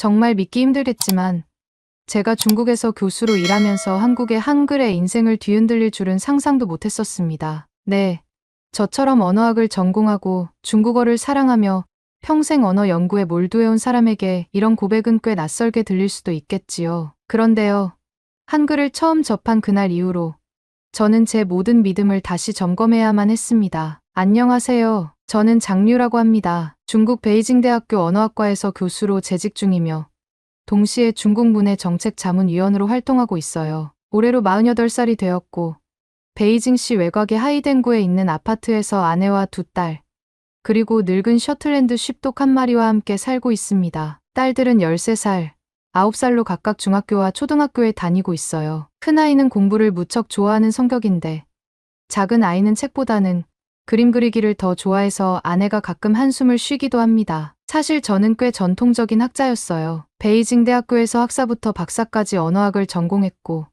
정말 믿기 힘들겠지만 제가 중국에서 교수로 일하면서 한국의 한글의 인생을 뒤흔들릴 줄은 상상도 못했었습니다. 네. 저처럼 언어학을 전공하고 중국어를 사랑하며 평생 언어 연구에 몰두해온 사람에게 이런 고백은 꽤 낯설게 들릴 수도 있겠지요. 그런데요. 한글을 처음 접한 그날 이후로 저는 제 모든 믿음을 다시 점검해야만 했습니다. 안녕하세요. 저는 장류라고 합니다. 중국 베이징대학교 언어학과에서 교수로 재직 중이며 동시에 중국 문해 정책 자문위원으로 활동하고 있어요. 올해로 48살이 되었고 베이징시 외곽의 하이덴구에 있는 아파트에서 아내와 두 딸, 그리고 늙은 셔틀랜드 쉽독 한 마리와 함께 살고 있습니다. 딸들은 13살, 9살로 각각 중학교와 초등학교에 다니고 있어요. 큰아이는 공부를 무척 좋아하는 성격인데 작은 아이는 책보다는 그림 그리기를 더 좋아해서 아내가 가끔 한숨을 쉬기도 합니다. 사실 저는 꽤 전통적인 학자였어요. 베이징 대학교에서 학사부터 박사까지 언어학을 전공했고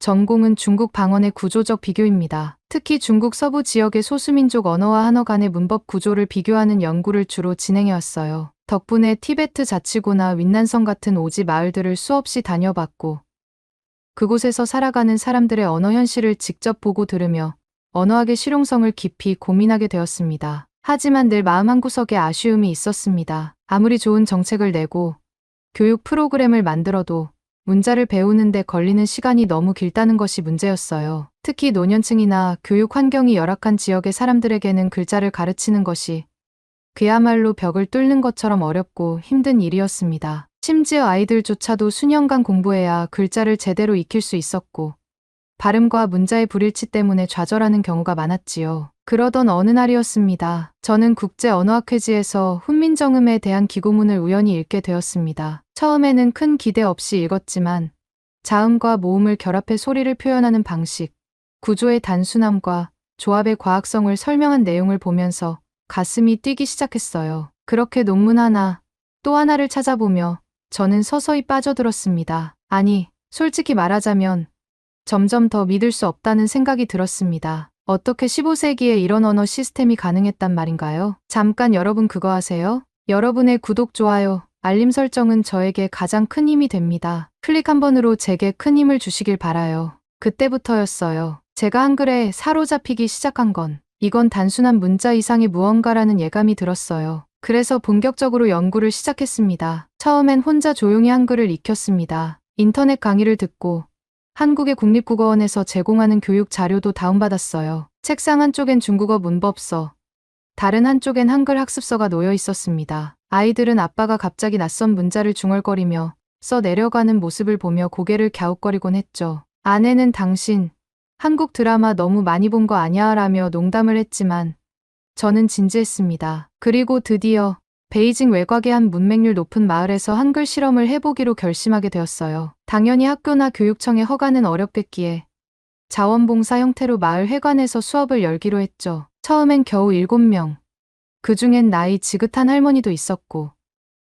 전공은 중국 방언의 구조적 비교입니다. 특히 중국 서부 지역의 소수민족 언어와 한어 간의 문법 구조를 비교하는 연구를 주로 진행해왔어요. 덕분에 티베트 자치구나 윈난성 같은 오지 마을들을 수없이 다녀봤고 그곳에서 살아가는 사람들의 언어 현실을 직접 보고 들으며 언어학의 실용성을 깊이 고민하게 되었습니다. 하지만 늘 마음 한구석에 아쉬움이 있었습니다. 아무리 좋은 정책을 내고 교육 프로그램을 만들어도 문자를 배우는데 걸리는 시간이 너무 길다는 것이 문제였어요. 특히 노년층이나 교육 환경이 열악한 지역의 사람들에게는 글자를 가르치는 것이 그야말로 벽을 뚫는 것처럼 어렵고 힘든 일이었습니다. 심지어 아이들조차도 수년간 공부해야 글자를 제대로 익힐 수 있었고 발음과 문자의 불일치 때문에 좌절하는 경우가 많았지요. 그러던 어느 날이었습니다. 저는 국제 언어학회지에서 훈민정음에 대한 기고문을 우연히 읽게 되었습니다. 처음에는 큰 기대 없이 읽었지만 자음과 모음을 결합해 소리를 표현하는 방식, 구조의 단순함과 조합의 과학성을 설명한 내용을 보면서 가슴이 뛰기 시작했어요. 그렇게 논문 하나, 또 하나를 찾아보며 저는 서서히 빠져들었습니다. 아니, 솔직히 말하자면 점점 더 믿을 수 없다는 생각이 들었습니다. 어떻게 15세기에 이런 언어 시스템이 가능했단 말인가요? 잠깐 여러분 그거 아세요? 여러분의 구독, 좋아요, 알림 설정은 저에게 가장 큰 힘이 됩니다. 클릭 한 번으로 제게 큰 힘을 주시길 바라요. 그때부터였어요. 제가 한글에 사로잡히기 시작한 건 이건 단순한 문자 이상의 무언가라는 예감이 들었어요. 그래서 본격적으로 연구를 시작했습니다. 처음엔 혼자 조용히 한글을 익혔습니다. 인터넷 강의를 듣고 한국의 국립국어원에서 제공하는 교육 자료도 다운받았어요. 책상 한쪽엔 중국어 문법서, 다른 한쪽엔 한글 학습서가 놓여 있었습니다. 아이들은 아빠가 갑자기 낯선 문자를 중얼거리며 써 내려가는 모습을 보며 고개를 갸웃거리곤 했죠. 아내는 당신, 한국 드라마 너무 많이 본 거 아냐 라며 농담을 했지만 저는 진지했습니다. 그리고 드디어 베이징 외곽의 한 문맹률 높은 마을에서 한글 실험을 해보기로 결심하게 되었어요. 당연히 학교나 교육청의 허가는 어렵겠기에 자원봉사 형태로 마을 회관에서 수업을 열기로 했죠. 처음엔 겨우 7명. 그 중엔 나이 지긋한 할머니도 있었고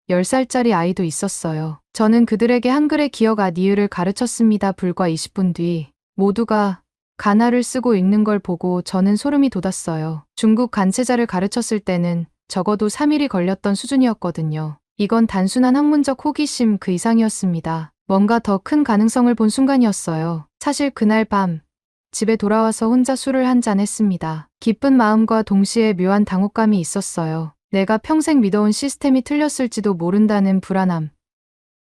10살짜리 아이도 있었어요. 저는 그들에게 한글의 기어가 니을을 가르쳤습니다. 불과 20분 뒤 모두가 가나를 쓰고 읽는 걸 보고 저는 소름이 돋았어요. 중국 간체자를 가르쳤을 때는 적어도 3일이 걸렸던 수준이었거든요. 이건 단순한 학문적 호기심 그 이상이었습니다. 뭔가 더 큰 가능성을 본 순간이었어요. 사실 그날 밤 집에 돌아와서 혼자 술을 한 잔 했습니다. 기쁜 마음과 동시에 묘한 당혹감이 있었어요. 내가 평생 믿어온 시스템이 틀렸을지도 모른다는 불안함.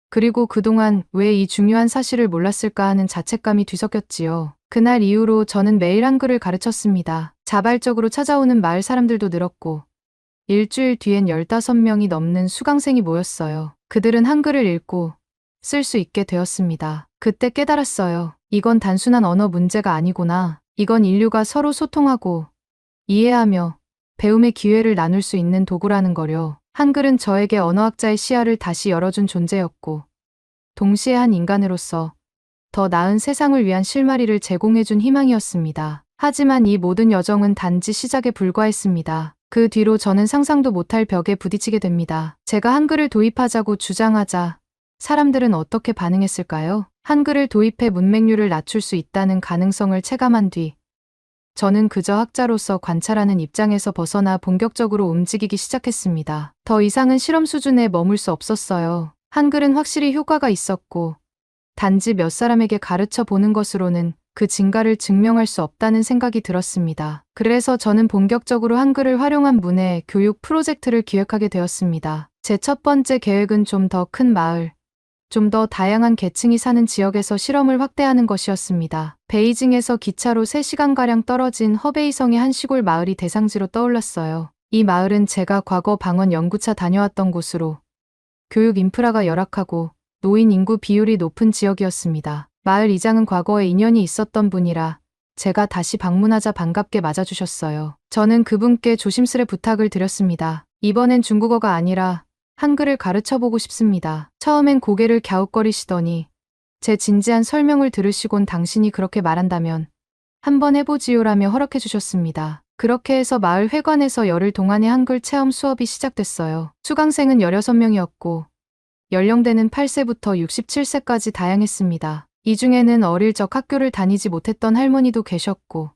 그리고 그동안 왜 이 중요한 사실을 몰랐을까 하는 자책감이 뒤섞였지요. 그날 이후로 저는 매일 한글을 가르쳤습니다. 자발적으로 찾아오는 마을 사람들도 늘었고, 일주일 뒤엔 15명이 넘는 수강생이 모였어요. 그들은 한글을 읽고 쓸 수 있게 되었습니다. 그때 깨달았어요. 이건 단순한 언어 문제가 아니구나. 이건 인류가 서로 소통하고 이해하며 배움의 기회를 나눌 수 있는 도구라는 거려. 한글은 저에게 언어학자의 시야를 다시 열어준 존재였고, 동시에 한 인간으로서 더 나은 세상을 위한 실마리를 제공해준 희망이었습니다. 하지만 이 모든 여정은 단지 시작에 불과했습니다. 그 뒤로 저는 상상도 못할 벽에 부딪히게 됩니다. 제가 한글을 도입하자고 주장하자 사람들은 어떻게 반응했을까요? 한글을 도입해 문맹률을 낮출 수 있다는 가능성을 체감한 뒤 저는 그저 학자로서 관찰하는 입장에서 벗어나 본격적으로 움직이기 시작했습니다. 더 이상은 실험 수준에 머물 수 없었어요. 한글은 확실히 효과가 있었고, 단지 몇 사람에게 가르쳐 보는 것으로는 그 증가를 증명할 수 없다는 생각이 들었습니다. 그래서 저는 본격적으로 한글을 활용한 문해 교육 프로젝트를 기획하게 되었습니다. 제 첫 번째 계획은 좀 더 큰 마을, 좀 더 다양한 계층이 사는 지역에서 실험을 확대하는 것이었습니다. 베이징에서 기차로 3시간가량 떨어진 허베이성의 한 시골 마을이 대상지로 떠올랐어요. 이 마을은 제가 과거 방언 연구차 다녀왔던 곳으로 교육 인프라가 열악하고 노인 인구 비율이 높은 지역이었습니다. 마을 이장은 과거에 인연이 있었던 분이라 제가 다시 방문하자 반갑게 맞아주셨어요. 저는 그분께 조심스레 부탁을 드렸습니다. 이번엔 중국어가 아니라 한글을 가르쳐 보고 싶습니다. 처음엔 고개를 갸웃거리시더니 제 진지한 설명을 들으시곤 당신이 그렇게 말한다면 한번 해보지요라며 허락해 주셨습니다. 그렇게 해서 마을 회관에서 열흘 동안의 한글 체험 수업이 시작됐어요. 수강생은 16명이었고 연령대는 8세부터 67세까지 다양했습니다. 이 중에는 어릴 적 학교를 다니지 못했던 할머니도 계셨고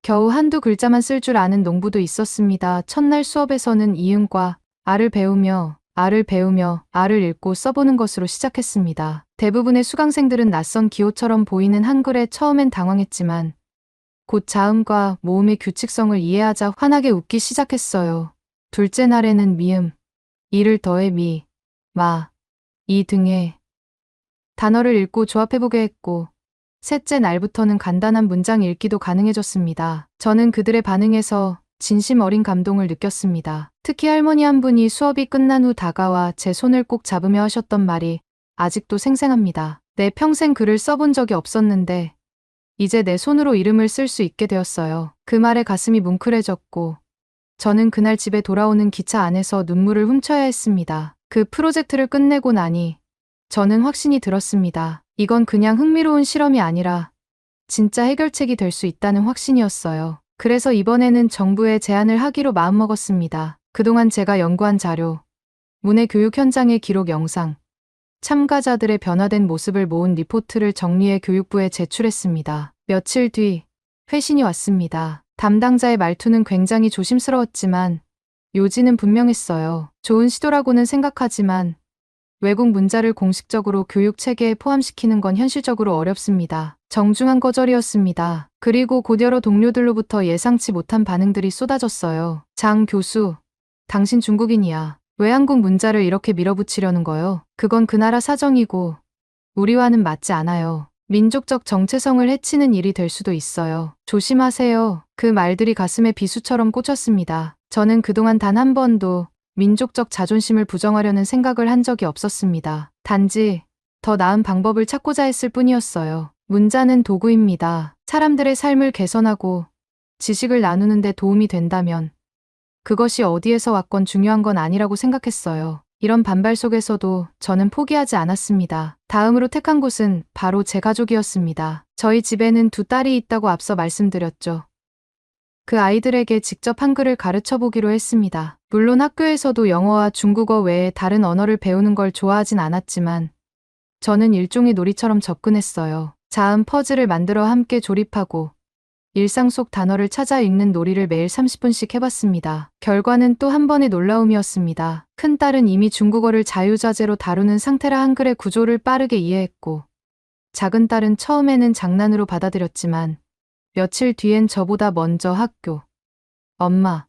겨우 한두 글자만 쓸 줄 아는 농부도 있었습니다. 첫날 수업에서는 이응과 아를 배우며 아를 배우며 아를 읽고 써보는 것으로 시작했습니다. 대부분의 수강생들은 낯선 기호처럼 보이는 한글에 처음엔 당황했지만 곧 자음과 모음의 규칙성을 이해하자 환하게 웃기 시작했어요. 둘째 날에는 미음, 이를 더해 미, 마, 이 등의 단어를 읽고 조합해보게 했고, 셋째 날부터는 간단한 문장 읽기도 가능해졌습니다. 저는 그들의 반응에서 진심 어린 감동을 느꼈습니다. 특히 할머니 한 분이 수업이 끝난 후 다가와 제 손을 꼭 잡으며 하셨던 말이 아직도 생생합니다. 내 평생 글을 써본 적이 없었는데, 이제 내 손으로 이름을 쓸 수 있게 되었어요. 그 말에 가슴이 뭉클해졌고, 저는 그날 집에 돌아오는 기차 안에서 눈물을 훔쳐야 했습니다. 그 프로젝트를 끝내고 나니 저는 확신이 들었습니다. 이건 그냥 흥미로운 실험이 아니라 진짜 해결책이 될 수 있다는 확신이었어요. 그래서 이번에는 정부에 제안을 하기로 마음먹었습니다. 그동안 제가 연구한 자료, 문해 교육 현장의 기록 영상, 참가자들의 변화된 모습을 모은 리포트를 정리해 교육부에 제출했습니다. 며칠 뒤 회신이 왔습니다. 담당자의 말투는 굉장히 조심스러웠지만 요지는 분명했어요. 좋은 시도라고는 생각하지만 외국 문자를 공식적으로 교육 체계에 포함시키는 건 현실적으로 어렵습니다. 정중한 거절이었습니다. 그리고 곧 여러 동료들로부터 예상치 못한 반응들이 쏟아졌어요. 장 교수, 당신 중국인이야. 왜 한국 문자를 이렇게 밀어붙이려는 거요? 그건 그 나라 사정이고 우리와는 맞지 않아요. 민족적 정체성을 해치는 일이 될 수도 있어요. 조심하세요. 그 말들이 가슴에 비수처럼 꽂혔습니다. 저는 그동안 단 한 번도 민족적 자존심을 부정하려는 생각을 한 적이 없었습니다. 단지 더 나은 방법을 찾고자 했을 뿐이었어요. 문자는 도구입니다. 사람들의 삶을 개선하고 지식을 나누는데 도움이 된다면 그것이 어디에서 왔건 중요한 건 아니라고 생각했어요. 이런 반발 속에서도 저는 포기하지 않았습니다. 다음으로 택한 곳은 바로 제 가족이었습니다. 저희 집에는 두 딸이 있다고 앞서 말씀드렸죠. 그 아이들에게 직접 한글을 가르쳐 보기로 했습니다. 물론 학교에서도 영어와 중국어 외에 다른 언어를 배우는 걸 좋아하진 않았지만 저는 일종의 놀이처럼 접근했어요. 자음 퍼즐을 만들어 함께 조립하고 일상 속 단어를 찾아 읽는 놀이를 매일 30분씩 해봤습니다. 결과는 또 한 번의 놀라움이었습니다. 큰딸은 이미 중국어를 자유자재로 다루는 상태라 한글의 구조를 빠르게 이해했고 작은 딸은 처음에는 장난으로 받아들였지만 며칠 뒤엔 저보다 먼저 학교, 엄마,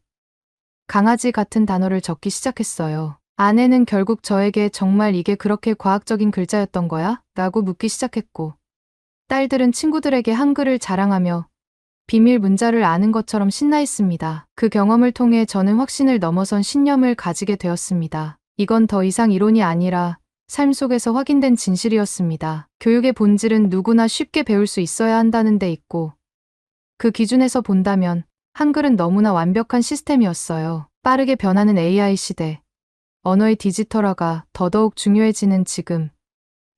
강아지 같은 단어를 적기 시작했어요. 아내는 결국 저에게 정말 이게 그렇게 과학적인 글자였던 거야? 라고 묻기 시작했고, 딸들은 친구들에게 한글을 자랑하며 비밀 문자를 아는 것처럼 신나 있습니다. 그 경험을 통해 저는 확신을 넘어선 신념을 가지게 되었습니다. 이건 더 이상 이론이 아니라 삶 속에서 확인된 진실이었습니다. 교육의 본질은 누구나 쉽게 배울 수 있어야 한다는 데 있고, 그 기준에서 본다면 한글은 너무나 완벽한 시스템이었어요. 빠르게 변하는 AI 시대. 언어의 디지털화가 더더욱 중요해지는 지금.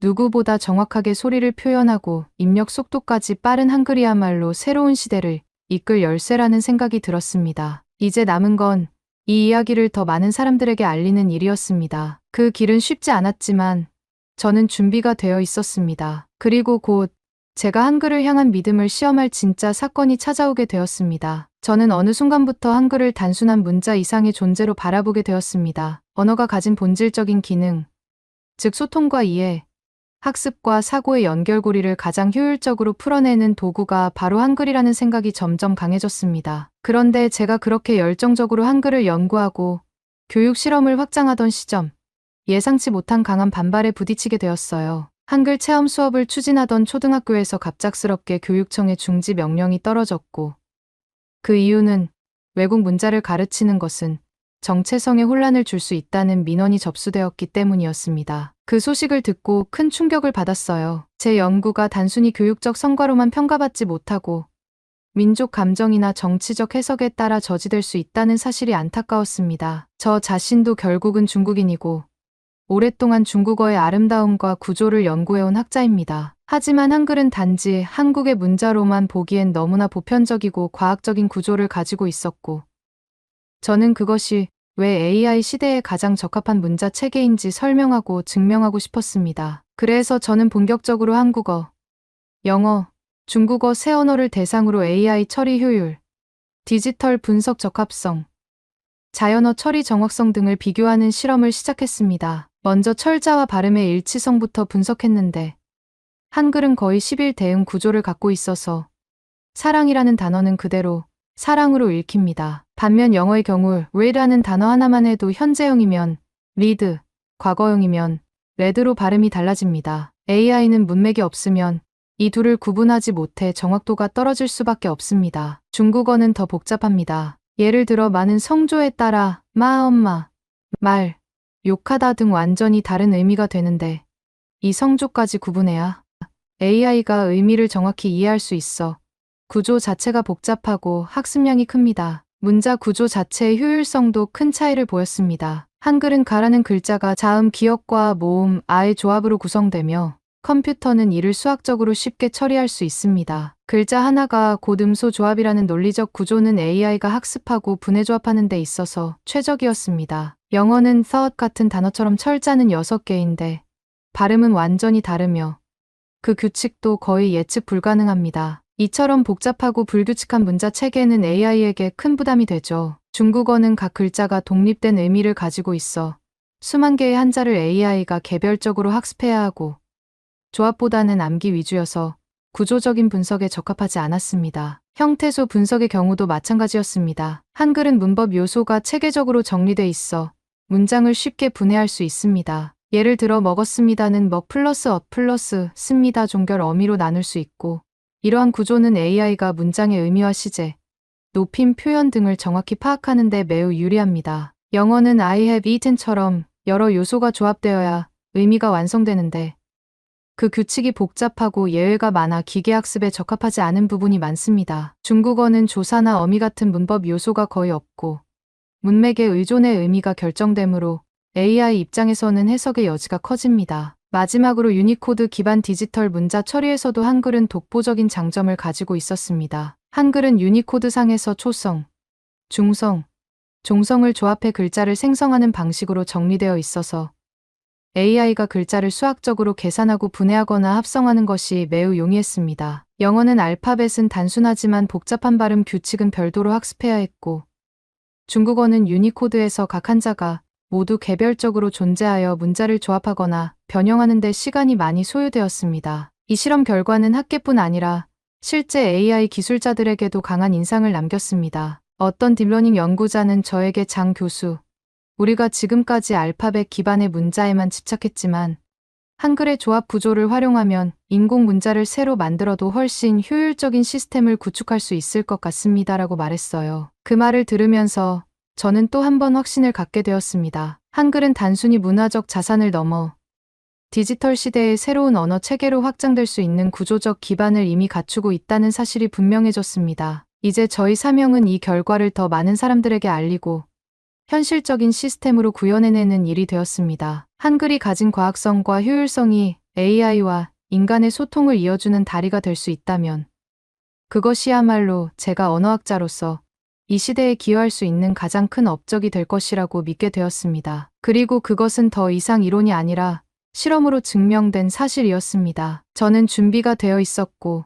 누구보다 정확하게 소리를 표현하고 입력 속도까지 빠른 한글이야말로 새로운 시대를 이끌 열쇠라는 생각이 들었습니다. 이제 남은 건 이 이야기를 더 많은 사람들에게 알리는 일이었습니다. 그 길은 쉽지 않았지만 저는 준비가 되어 있었습니다. 그리고 곧 제가 한글을 향한 믿음을 시험할 진짜 사건이 찾아오게 되었습니다. 저는 어느 순간부터 한글을 단순한 문자 이상의 존재로 바라보게 되었습니다. 언어가 가진 본질적인 기능, 즉 소통과 이해, 학습과 사고의 연결고리를 가장 효율적으로 풀어내는 도구가 바로 한글이라는 생각이 점점 강해졌습니다. 그런데 제가 그렇게 열정적으로 한글을 연구하고 교육 실험을 확장하던 시점, 예상치 못한 강한 반발에 부딪히게 되었어요. 한글 체험 수업을 추진하던 초등학교에서 갑작스럽게 교육청의 중지 명령이 떨어졌고, 그 이유는 외국 문자를 가르치는 것은 정체성에 혼란을 줄 수 있다는 민원이 접수되었기 때문이었습니다. 그 소식을 듣고 큰 충격을 받았어요. 제 연구가 단순히 교육적 성과로만 평가받지 못하고 민족 감정이나 정치적 해석에 따라 저지될 수 있다는 사실이 안타까웠습니다. 저 자신도 결국은 중국인이고 오랫동안 중국어의 아름다움과 구조를 연구해온 학자입니다. 하지만 한글은 단지 한국의 문자로만 보기엔 너무나 보편적이고 과학적인 구조를 가지고 있었고, 저는 그것이 왜 AI 시대에 가장 적합한 문자 체계인지 설명하고 증명하고 싶었습니다. 그래서 저는 본격적으로 한국어, 영어, 중국어 세 언어를 대상으로 AI 처리 효율, 디지털 분석 적합성, 자연어 처리 정확성 등을 비교하는 실험을 시작했습니다. 먼저 철자와 발음의 일치성부터 분석했는데 한글은 거의 10일 대응 구조를 갖고 있어서 사랑이라는 단어는 그대로 사랑으로 읽힙니다. 반면 영어의 경우 read라는 단어 하나만 해도 현재형이면 read, 과거형이면 red로 발음이 달라집니다. AI는 문맥이 없으면 이 둘을 구분하지 못해 정확도가 떨어질 수밖에 없습니다. 중국어는 더 복잡합니다. 예를 들어 많은 성조에 따라 마, 엄마, 말, 욕하다 등 완전히 다른 의미가 되는데 이 성조까지 구분해야 AI가 의미를 정확히 이해할 수 있어 구조 자체가 복잡하고 학습량이 큽니다. 문자 구조 자체의 효율성도 큰 차이를 보였습니다. 한글은 가라는 글자가 자음, 기역과 모음, 아의 조합으로 구성되며 컴퓨터는 이를 수학적으로 쉽게 처리할 수 있습니다. 글자 하나가 고음소 조합이라는 논리적 구조는 AI가 학습하고 분해 조합하는 데 있어서 최적이었습니다. 영어는 thought 같은 단어처럼 철자는 6개인데 발음은 완전히 다르며 그 규칙도 거의 예측 불가능합니다. 이처럼 복잡하고 불규칙한 문자 체계는 AI에게 큰 부담이 되죠. 중국어는 각 글자가 독립된 의미를 가지고 있어 수만 개의 한자를 AI가 개별적으로 학습해야 하고 조합보다는 암기 위주여서 구조적인 분석에 적합하지 않았습니다. 형태소 분석의 경우도 마찬가지였습니다. 한글은 문법 요소가 체계적으로 정리돼 있어 문장을 쉽게 분해할 수 있습니다. 예를 들어 먹었습니다는 먹 플러스 엇 플러스 습니다 종결 어미로 나눌 수 있고 이러한 구조는 AI가 문장의 의미와 시제, 높임 표현 등을 정확히 파악하는 데 매우 유리합니다. 영어는 I have eaten처럼 여러 요소가 조합되어야 의미가 완성되는데 그 규칙이 복잡하고 예외가 많아 기계학습에 적합하지 않은 부분이 많습니다. 중국어는 조사나 어미 같은 문법 요소가 거의 없고 문맥의 의존의 의미가 결정되므로 AI 입장에서는 해석의 여지가 커집니다. 마지막으로 유니코드 기반 디지털 문자 처리에서도 한글은 독보적인 장점을 가지고 있었습니다. 한글은 유니코드 상에서 초성, 중성, 종성을 조합해 글자를 생성하는 방식으로 정리되어 있어서 AI가 글자를 수학적으로 계산하고 분해하거나 합성하는 것이 매우 용이했습니다. 영어는 알파벳은 단순하지만 복잡한 발음 규칙은 별도로 학습해야 했고, 중국어는 유니코드에서 각 한자가 모두 개별적으로 존재하여 문자를 조합하거나 변형하는 데 시간이 많이 소요되었습니다. 이 실험 결과는 학계뿐 아니라 실제 AI 기술자들에게도 강한 인상을 남겼습니다. 어떤 딥러닝 연구자는 저에게 장 교수, 우리가 지금까지 알파벳 기반의 문자에만 집착했지만 한글의 조합 구조를 활용하면 인공 문자를 새로 만들어도 훨씬 효율적인 시스템을 구축할 수 있을 것 같습니다라고 말했어요. 그 말을 들으면서 저는 또 한 번 확신을 갖게 되었습니다. 한글은 단순히 문화적 자산을 넘어 디지털 시대의 새로운 언어 체계로 확장될 수 있는 구조적 기반을 이미 갖추고 있다는 사실이 분명해졌습니다. 이제 저희 사명은 이 결과를 더 많은 사람들에게 알리고 현실적인 시스템으로 구현해내는 일이 되었습니다. 한글이 가진 과학성과 효율성이 AI와 인간의 소통을 이어주는 다리가 될 수 있다면 그것이야말로 제가 언어학자로서 이 시대에 기여할 수 있는 가장 큰 업적이 될 것이라고 믿게 되었습니다. 그리고 그것은 더 이상 이론이 아니라 실험으로 증명된 사실이었습니다. 저는 준비가 되어 있었고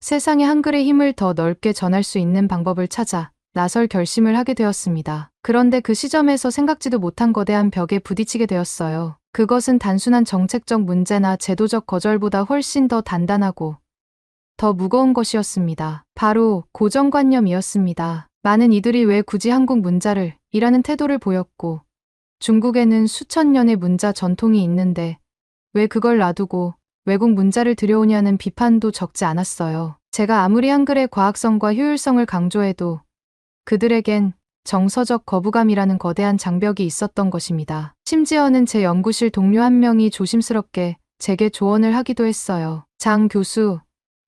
세상에 한글의 힘을 더 넓게 전할 수 있는 방법을 찾아 나설 결심을 하게 되었습니다. 그런데 그 시점에서 생각지도 못한 거대한 벽에 부딪히게 되었어요. 그것은 단순한 정책적 문제나 제도적 거절보다 훨씬 더 단단하고 더 무거운 것이었습니다. 바로 고정관념이었습니다. 많은 이들이 왜 굳이 한국 문자를 이라는 태도를 보였고 중국에는 수천 년의 문자 전통이 있는데 왜 그걸 놔두고 외국 문자를 들여오냐는 비판도 적지 않았어요. 제가 아무리 한글의 과학성과 효율성을 강조해도 그들에겐 정서적 거부감이라는 거대한 장벽이 있었던 것입니다. 심지어는 제 연구실 동료 한 명이 조심스럽게 제게 조언을 하기도 했어요. 장 교수,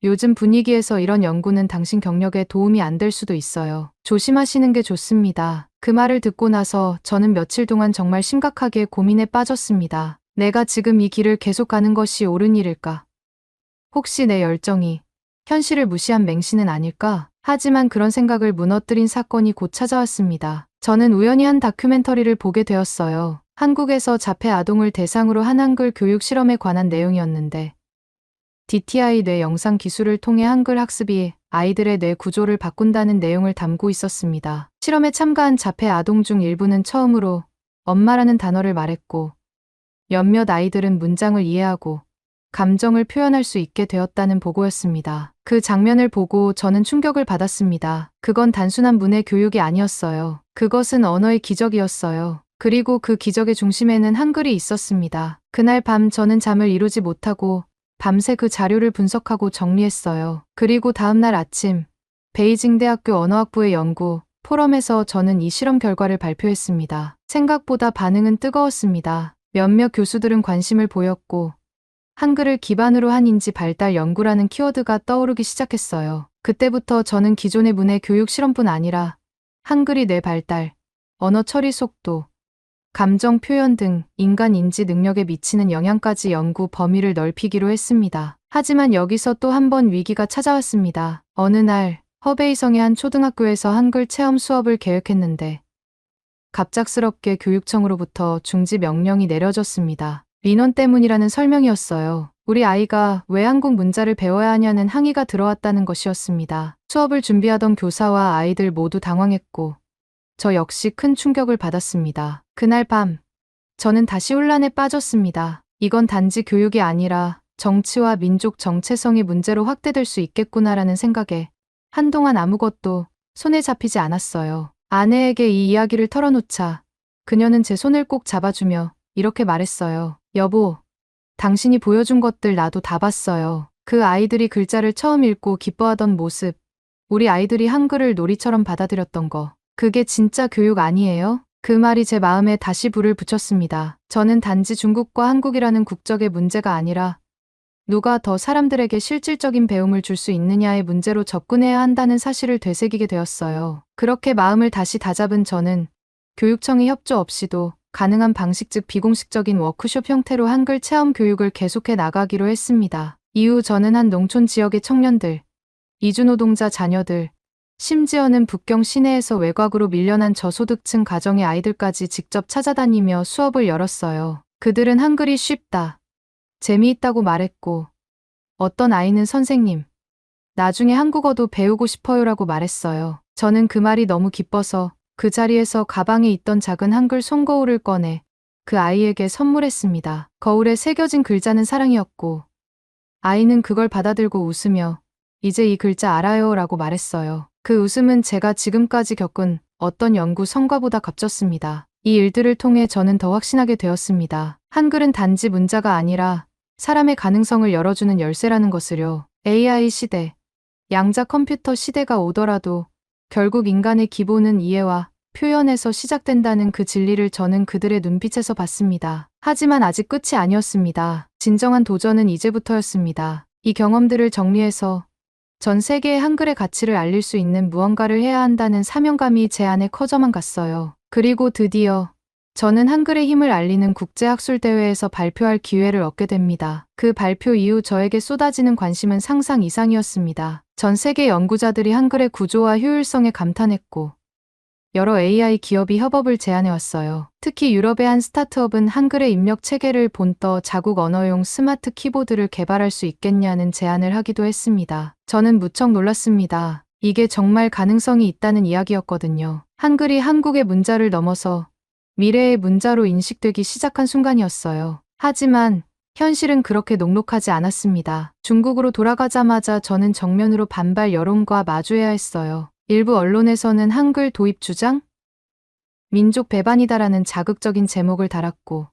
요즘 분위기에서 이런 연구는 당신 경력에 도움이 안 될 수도 있어요. 조심하시는 게 좋습니다. 그 말을 듣고 나서 저는 며칠 동안 정말 심각하게 고민에 빠졌습니다. 내가 지금 이 길을 계속 가는 것이 옳은 일일까? 혹시 내 열정이 현실을 무시한 맹신은 아닐까? 하지만 그런 생각을 무너뜨린 사건이 곧 찾아왔습니다. 저는 우연히 한 다큐멘터리를 보게 되었어요. 한국에서 자폐 아동을 대상으로 한 한글 교육 실험에 관한 내용이었는데 DTI 뇌 영상 기술을 통해 한글 학습이 아이들의 뇌 구조를 바꾼다는 내용을 담고 있었습니다. 실험에 참가한 자폐 아동 중 일부는 처음으로 엄마라는 단어를 말했고 몇몇 아이들은 문장을 이해하고 감정을 표현할 수 있게 되었다는 보고였습니다. 그 장면을 보고 저는 충격을 받았습니다. 그건 단순한 문해 교육이 아니었어요. 그것은 언어의 기적이었어요. 그리고 그 기적의 중심에는 한글이 있었습니다. 그날 밤 저는 잠을 이루지 못하고 밤새 그 자료를 분석하고 정리했어요. 그리고 다음날 아침 베이징 대학교 언어학부의 연구 포럼에서 저는 이 실험 결과를 발표했습니다. 생각보다 반응은 뜨거웠습니다. 몇몇 교수들은 관심을 보였고 한글을 기반으로 한 인지 발달 연구라는 키워드가 떠오르기 시작했어요. 그때부터 저는 기존의 문해 교육 실험뿐 아니라 한글이 뇌 발달, 언어 처리 속도, 감정 표현 등 인간 인지 능력에 미치는 영향까지 연구 범위를 넓히기로 했습니다. 하지만 여기서 또 한 번 위기가 찾아왔습니다. 어느 날 허베이성의 한 초등학교에서 한글 체험 수업을 계획했는데 갑작스럽게 교육청으로부터 중지 명령이 내려졌습니다. 민원 때문이라는 설명이었어요. 우리 아이가 왜 한국 문자를 배워야 하냐는 항의가 들어왔다는 것이었습니다. 수업을 준비하던 교사와 아이들 모두 당황했고 저 역시 큰 충격을 받았습니다. 그날 밤 저는 다시 혼란에 빠졌습니다. 이건 단지 교육이 아니라 정치와 민족 정체성의 문제로 확대될 수 있겠구나라는 생각에 한동안 아무것도 손에 잡히지 않았어요. 아내에게 이 이야기를 털어놓자 그녀는 제 손을 꼭 잡아주며 이렇게 말했어요. 여보, 당신이 보여준 것들 나도 다 봤어요. 그 아이들이 글자를 처음 읽고 기뻐하던 모습, 우리 아이들이 한글을 놀이처럼 받아들였던 거. 그게 진짜 교육 아니에요? 그 말이 제 마음에 다시 불을 붙였습니다. 저는 단지 중국과 한국이라는 국적의 문제가 아니라 누가 더 사람들에게 실질적인 배움을 줄 수 있느냐의 문제로 접근해야 한다는 사실을 되새기게 되었어요. 그렇게 마음을 다시 다잡은 저는 교육청의 협조 없이도 가능한 방식 즉 비공식적인 워크숍 형태로 한글 체험 교육을 계속해 나가기로 했습니다. 이후 저는 한 농촌 지역의 청년들, 이주노동자 자녀들, 심지어는 북경 시내에서 외곽으로 밀려난 저소득층 가정의 아이들까지 직접 찾아다니며 수업을 열었어요. 그들은 한글이 쉽다, 재미있다고 말했고, 어떤 아이는 선생님, 나중에 한국어도 배우고 싶어요라고 말했어요. 저는 그 말이 너무 기뻐서 그 자리에서 가방에 있던 작은 한글 손거울을 꺼내 그 아이에게 선물했습니다. 거울에 새겨진 글자는 사랑이었고, 아이는 그걸 받아들고 웃으며 이제 이 글자 알아요 라고 말했어요. 그 웃음은 제가 지금까지 겪은 어떤 연구 성과보다 값졌습니다. 이 일들을 통해 저는 더 확신하게 되었습니다. 한글은 단지 문자가 아니라 사람의 가능성을 열어주는 열쇠라는 것을요. AI 시대, 양자 컴퓨터 시대가 오더라도 결국 인간의 기본은 이해와 표현에서 시작된다는 그 진리를 저는 그들의 눈빛에서 봤습니다. 하지만 아직 끝이 아니었습니다. 진정한 도전은 이제부터였습니다. 이 경험들을 정리해서 전 세계의 한글의 가치를 알릴 수 있는 무언가를 해야 한다는 사명감이 제 안에 커져만 갔어요. 그리고 드디어 저는 한글의 힘을 알리는 국제학술대회에서 발표할 기회를 얻게 됩니다. 그 발표 이후 저에게 쏟아지는 관심은 상상 이상이었습니다. 전 세계 연구자들이 한글의 구조와 효율성에 감탄했고, 여러 AI 기업이 협업을 제안해 왔어요. 특히 유럽의 한 스타트업은 한글의 입력 체계를 본떠 자국 언어용 스마트 키보드를 개발할 수 있겠냐는 제안을 하기도 했습니다. 저는 무척 놀랐습니다. 이게 정말 가능성이 있다는 이야기였거든요. 한글이 한국의 문자를 넘어서 미래의 문자로 인식되기 시작한 순간이었어요. 하지만 현실은 그렇게 녹록하지 않았습니다. 중국으로 돌아가자마자 저는 정면으로 반발 여론과 마주해야 했어요. 일부 언론에서는 한글 도입 주장? 민족 배반이다라는 자극적인 제목을 달았고,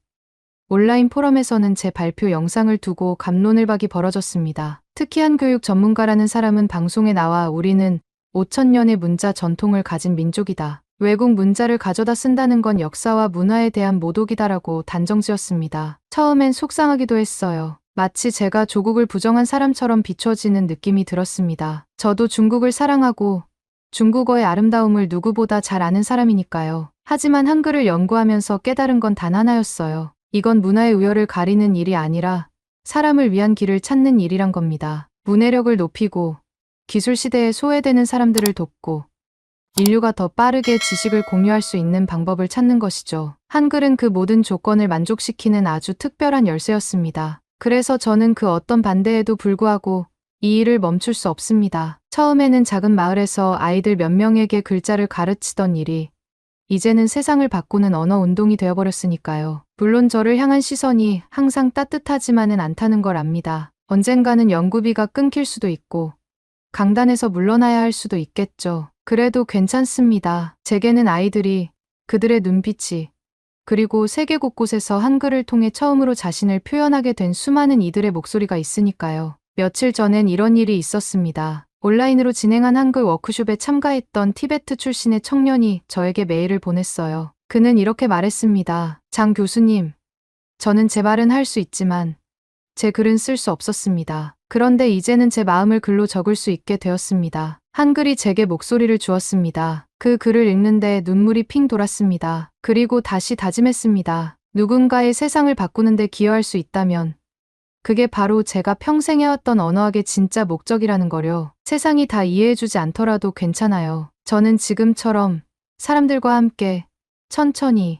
온라인 포럼에서는 제 발표 영상을 두고 감론을 박이 벌어졌습니다. 특히 한 교육 전문가라는 사람은 방송에 나와 우리는 5천년의 문자 전통을 가진 민족이다. 외국 문자를 가져다 쓴다는 건 역사와 문화에 대한 모독이다라고 단정지었습니다. 처음엔 속상하기도 했어요. 마치 제가 조국을 부정한 사람처럼 비춰지는 느낌이 들었습니다. 저도 중국을 사랑하고 중국어의 아름다움을 누구보다 잘 아는 사람이니까요. 하지만 한글을 연구하면서 깨달은 건 단 하나였어요. 이건 문화의 우열을 가리는 일이 아니라 사람을 위한 길을 찾는 일이란 겁니다. 문해력을 높이고 기술 시대에 소외되는 사람들을 돕고 인류가 더 빠르게 지식을 공유할 수 있는 방법을 찾는 것이죠. 한글은 그 모든 조건을 만족시키는 아주 특별한 열쇠였습니다. 그래서 저는 그 어떤 반대에도 불구하고 이 일을 멈출 수 없습니다. 처음에는 작은 마을에서 아이들 몇 명에게 글자를 가르치던 일이 이제는 세상을 바꾸는 언어 운동이 되어버렸으니까요. 물론 저를 향한 시선이 항상 따뜻하지만은 않다는 걸 압니다. 언젠가는 연구비가 끊길 수도 있고 강단에서 물러나야 할 수도 있겠죠. 그래도 괜찮습니다. 제게는 아이들이 그들의 눈빛이 그리고 세계 곳곳에서 한글을 통해 처음으로 자신을 표현하게 된 수많은 이들의 목소리가 있으니까요. 며칠 전엔 이런 일이 있었습니다. 온라인으로 진행한 한글 워크숍에 참가했던 티베트 출신의 청년이 저에게 메일을 보냈어요. 그는 이렇게 말했습니다. 장 교수님, 저는 제 말은 할 수 있지만 제 글은 쓸 수 없었습니다. 그런데 이제는 제 마음을 글로 적을 수 있게 되었습니다. 한글이 제게 목소리를 주었습니다. 그 글을 읽는데 눈물이 핑 돌았습니다. 그리고 다시 다짐했습니다. 누군가의 세상을 바꾸는데 기여할 수 있다면 그게 바로 제가 평생 해왔던 언어학의 진짜 목적이라는 거려. 세상이 다 이해해주지 않더라도 괜찮아요. 저는 지금처럼 사람들과 함께 천천히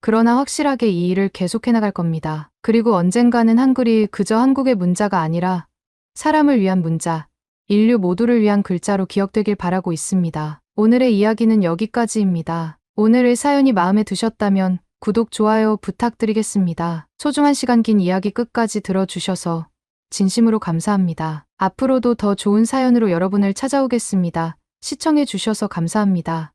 그러나 확실하게 이 일을 계속해 나갈 겁니다. 그리고 언젠가는 한글이 그저 한국의 문자가 아니라 사람을 위한 문자, 인류 모두를 위한 글자로 기억되길 바라고 있습니다. 오늘의 이야기는 여기까지입니다. 오늘의 사연이 마음에 드셨다면 구독, 좋아요 부탁드리겠습니다. 소중한 시간 긴 이야기 끝까지 들어주셔서 진심으로 감사합니다. 앞으로도 더 좋은 사연으로 여러분을 찾아오겠습니다. 시청해주셔서 감사합니다.